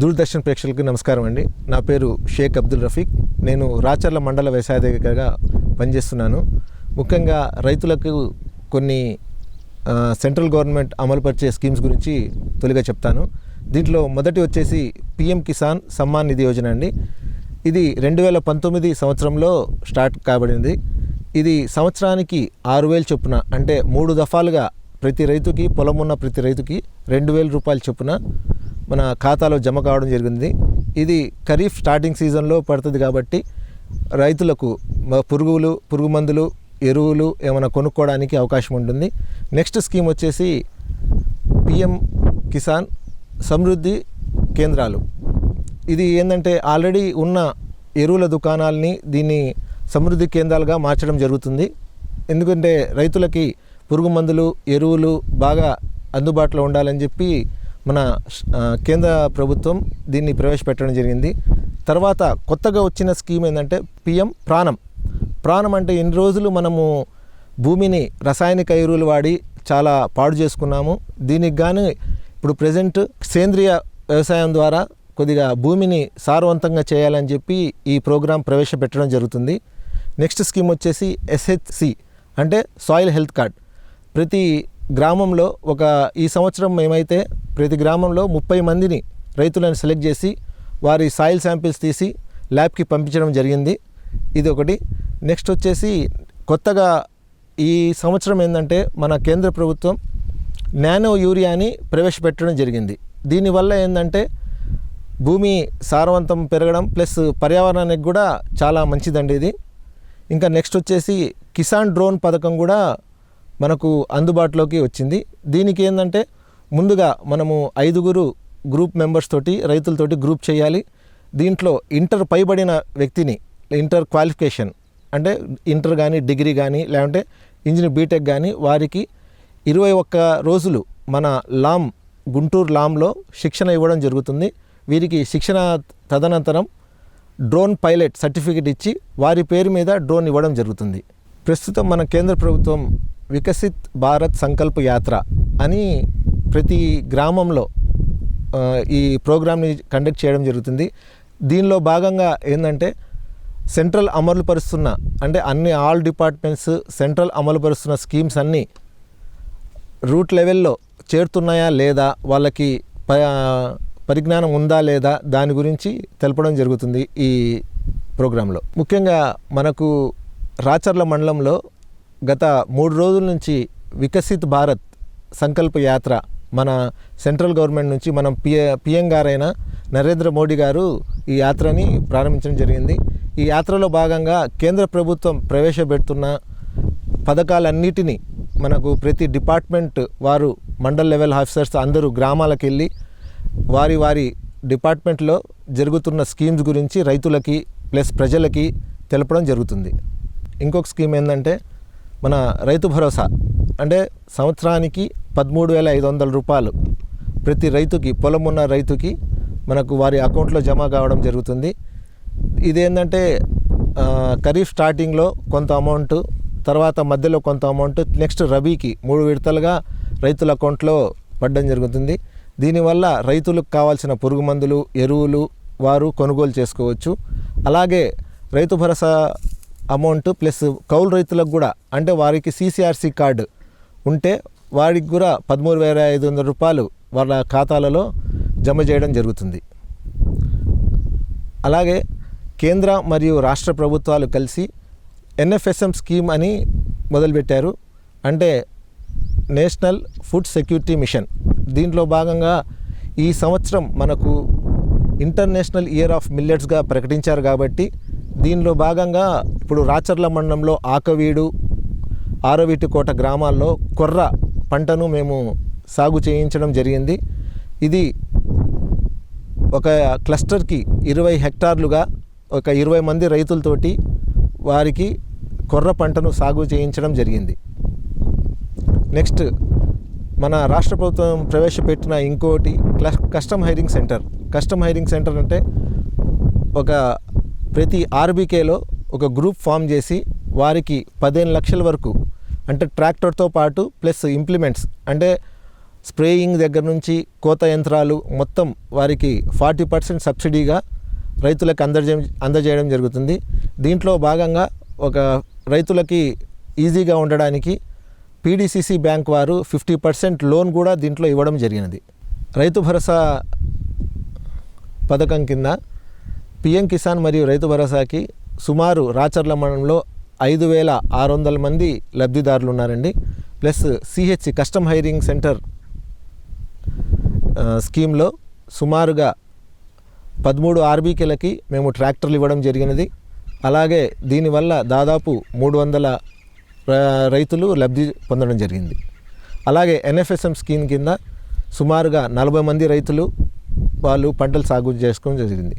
దూరదర్శన్ ప్రేక్షకులకు నమస్కారం అండి. నా పేరు షేక్ అబ్దుల్ రఫీక్. నేను రాచర్ల మండల వ్యవసాయాధికారిగా పనిచేస్తున్నాను. ముఖ్యంగా రైతులకు కొన్ని సెంట్రల్ గవర్నమెంట్ అమలుపరిచే స్కీమ్స్ గురించి తొలిగా చెప్తాను. దీంట్లో మొదటి వచ్చేసి పిఎం కిసాన్ సమ్మాన్ నిధి యోజన అండి. ఇది రెండు వేల పంతొమ్మిది సంవత్సరంలో స్టార్ట్ కాబడింది. ఇది సంవత్సరానికి ఆరు వేలు చొప్పున అంటే మూడు దఫాలుగా ప్రతి రైతుకి పొలం ఉన్న ప్రతి రైతుకి రెండు వేల రూపాయలు చొప్పున మన ఖాతాలో జమ కావడం జరిగింది. ఇది ఖరీఫ్ స్టార్టింగ్ సీజన్లో పడుతుంది కాబట్టి రైతులకు పురుగులు పురుగు మందులు ఎరువులు ఏమైనా కొనుక్కోవడానికి అవకాశం ఉంటుంది. నెక్స్ట్ స్కీమ్ వచ్చేసి పిఎం కిసాన్ సమృద్ధి కేంద్రాలు. ఇది ఏంటంటే ఆల్రెడీ ఉన్న ఎరువుల దుకాణాలని దీన్ని సమృద్ధి కేంద్రాలుగా మార్చడం జరుగుతుంది. ఎందుకంటే రైతులకి పురుగు మందులు ఎరువులు బాగా అందుబాటులో ఉండాలని చెప్పి మన కేంద్ర ప్రభుత్వం దీన్ని ప్రవేశపెట్టడం జరిగింది. తర్వాత కొత్తగా వచ్చిన స్కీమ్ ఏంటంటే పిఎం ప్రాణం. ప్రాణం అంటే ఎన్ని రోజులు మనము భూమిని రసాయనిక ఎరువులు వాడి చాలా పాడు చేసుకున్నాము. దీనికి గాను ఇప్పుడు ప్రజెంట్ సేంద్రియ వ్యవసాయం ద్వారా కొద్దిగా భూమిని సారవంతంగా చేయాలని చెప్పి ఈ ప్రోగ్రాం ప్రవేశపెట్టడం జరుగుతుంది. నెక్స్ట్ స్కీమ్ వచ్చేసి ఎస్హెచ్సి అంటే సాయిల్ హెల్త్ కార్డ్. ప్రతి గ్రామంలో ఒక ఈ సంవత్సరం మేమైతే ప్రతి గ్రామంలో ముప్పై మందిని రైతులను సెలెక్ట్ చేసి వారి సాయిల్ శాంపిల్స్ తీసి ల్యాబ్కి పంపించడం జరిగింది. ఇది ఒకటి. నెక్స్ట్ వచ్చేసి కొత్తగా ఈ సంవత్సరం ఏంటంటే మన కేంద్ర ప్రభుత్వం నానో యూరియాని ప్రవేశపెట్టడం జరిగింది. దీనివల్ల ఏంటంటే భూమి సారవంతం పెరగడం ప్లస్ పర్యావరణానికి కూడా చాలా మంచిదండి ఇది. ఇంకా నెక్స్ట్ వచ్చేసి కిసాన్ డ్రోన్ పథకం కూడా మనకు అందుబాటులోకి వచ్చింది. దీనికి ఏంటంటే ముందుగా మనము ఐదుగురు గ్రూప్ మెంబర్స్ తోటి రైతులతోటి గ్రూప్ చేయాలి. దీంట్లో ఇంటర్ పైబడిన వ్యక్తిని ఇంటర్ క్వాలిఫికేషన్ అంటే ఇంటర్ కానీ డిగ్రీ కానీ లేదంటే ఇంజనీర్ బీటెక్ కానీ వారికి ఇరవై ఒక్క రోజులు మన లామ్ గుంటూరు లామ్లో శిక్షణ ఇవ్వడం జరుగుతుంది. వీరికి శిక్షణ తదనంతరం డ్రోన్ పైలట్ సర్టిఫికేట్ ఇచ్చి వారి పేరు మీద డ్రోన్ ఇవ్వడం జరుగుతుంది. ప్రస్తుతం మన కేంద్ర ప్రభుత్వం వికసిత్ భారత్ సంకల్ప యాత్ర అని ప్రతి గ్రామంలో ఈ ప్రోగ్రామ్ని కండక్ట్ చేయడం జరుగుతుంది. దీనిలో భాగంగా ఏంటంటే సెంట్రల్ అమలు పరుస్తున్న అంటే అన్ని ఆల్ డిపార్ట్మెంట్స్ సెంట్రల్ అమలు పరుస్తున్న స్కీమ్స్ అన్నీ రూట్ లెవెల్లో చేరుతున్నాయా లేదా వాళ్ళకి ప పరిజ్ఞానం ఉందా లేదా దాని గురించి తెలపడం జరుగుతుంది ఈ ప్రోగ్రాంలో. ముఖ్యంగా మనకు రాచర్ల మండలంలో గత మూడు రోజుల నుంచి వికసిత్ భారత్ సంకల్ప యాత్ర మన సెంట్రల్ గవర్నమెంట్ నుంచి మనం పిఏ పిఎం గారైన నరేంద్ర మోడీ గారు ఈ యాత్రని ప్రారంభించడం జరిగింది. ఈ యాత్రలో భాగంగా కేంద్ర ప్రభుత్వం ప్రవేశపెడుతున్న పథకాలన్నిటినీ మనకు ప్రతి డిపార్ట్మెంట్ వారు మండల్ లెవెల్ ఆఫీసర్స్ అందరూ గ్రామాలకు వెళ్ళి వారి వారి డిపార్ట్మెంట్లో జరుగుతున్న స్కీమ్స్ గురించి రైతులకి ప్లస్ ప్రజలకి తెలపడం జరుగుతుంది. ఇంకొక స్కీమ్ ఏంటంటే మన రైతు భరోసా. అంటే సంవత్సరానికి పదమూడు వేల ఐదు వందల రూపాయలు ప్రతి రైతుకి పొలం ఉన్న రైతుకి మనకు వారి అకౌంట్లో జమ కావడం జరుగుతుంది. ఇదేంటంటే ఖరీఫ్ స్టార్టింగ్లో కొంత అమౌంట్ తర్వాత మధ్యలో కొంత అమౌంట్ నెక్స్ట్ రబీకి మూడు విడతలుగా రైతుల అకౌంట్లో పడడం జరుగుతుంది. దీనివల్ల రైతులకు కావాల్సిన పురుగు మందులు ఎరువులు వారు కొనుగోలు చేసుకోవచ్చు. అలాగే రైతు భరోసా అమౌంట్ ప్లస్ కౌలు రైతులకు కూడా అంటే వారికి సీసీఆర్సీ కార్డు ఉంటే వారికి కూడా పదమూడు వేల ఐదు వందల రూపాయలు వాళ్ళ ఖాతాలలో జమ చేయడం జరుగుతుంది. అలాగే కేంద్ర మరియు రాష్ట్ర ప్రభుత్వాలు కలిసి ఎన్ఎఫ్ఎస్ఎం స్కీమ్ అని మొదలుపెట్టారు. అంటే నేషనల్ ఫుడ్ సెక్యూరిటీ మిషన్. దీంట్లో భాగంగా ఈ సంవత్సరం మనకు ఇంటర్నేషనల్ ఇయర్ ఆఫ్ మిల్లెట్స్గా ప్రకటించారు కాబట్టి దీనిలో భాగంగా ఇప్పుడు రాచర్ల మండలంలో ఆకవీడు ఆరవీటికోట గ్రామాల్లో కొర్ర పంటను మేము సాగు చేయించడం జరిగింది. ఇది ఒక క్లస్టర్కి ఇరవై హెక్టార్లుగా ఒక ఇరవై మంది రైతులతోటి వారికి కొర్ర పంటను సాగు చేయించడం జరిగింది. నెక్స్ట్ మన రాష్ట్ర ప్రభుత్వం ప్రవేశపెట్టిన ఇంకోటి క్లస్ custom hiring centre. Custom hiring centre అంటే ఒక ప్రతి ఆర్బీకేలో ఒక గ్రూప్ ఫామ్ చేసి వారికి పదిహేను లక్షల వరకు అంటే ట్రాక్టర్తో పాటు ప్లస్ ఇంప్లిమెంట్స్ అంటే స్ప్రేయింగ్ దగ్గర నుంచి కోత యంత్రాలు మొత్తం వారికి ఫార్టీ పర్సెంట్ సబ్సిడీగా రైతులకు అందజే అందజేయడం జరుగుతుంది. దీంట్లో భాగంగా ఒక రైతులకి ఈజీగా ఉండడానికి పీడీసీసీ బ్యాంక్ వారు ఫిఫ్టీ పర్సెంట్ లోన్ కూడా దీంట్లో ఇవ్వడం జరిగినది. రైతు భరోసా పథకం కింద పిఎం కిసాన్ మరియు రైతు భరోసాకి సుమారు రాచర్ల మండలంలో ఐదు వేల ఆరు వందల మంది లబ్ధిదారులు ఉన్నారండి. Plus CH custom hiring centre స్కీమ్లో సుమారుగా పదమూడు ఆర్బీకేలకి మేము ట్రాక్టర్లు ఇవ్వడం జరిగినది. అలాగే దీనివల్ల దాదాపు మూడు వందల రైతులు లబ్ధి పొందడం జరిగింది. అలాగే ఎన్ఎఫ్ఎస్ఎం స్కీమ్ కింద సుమారుగా నలభై మంది రైతులు వాళ్ళు పంటలు సాగు చేసుకోవడం జరిగింది.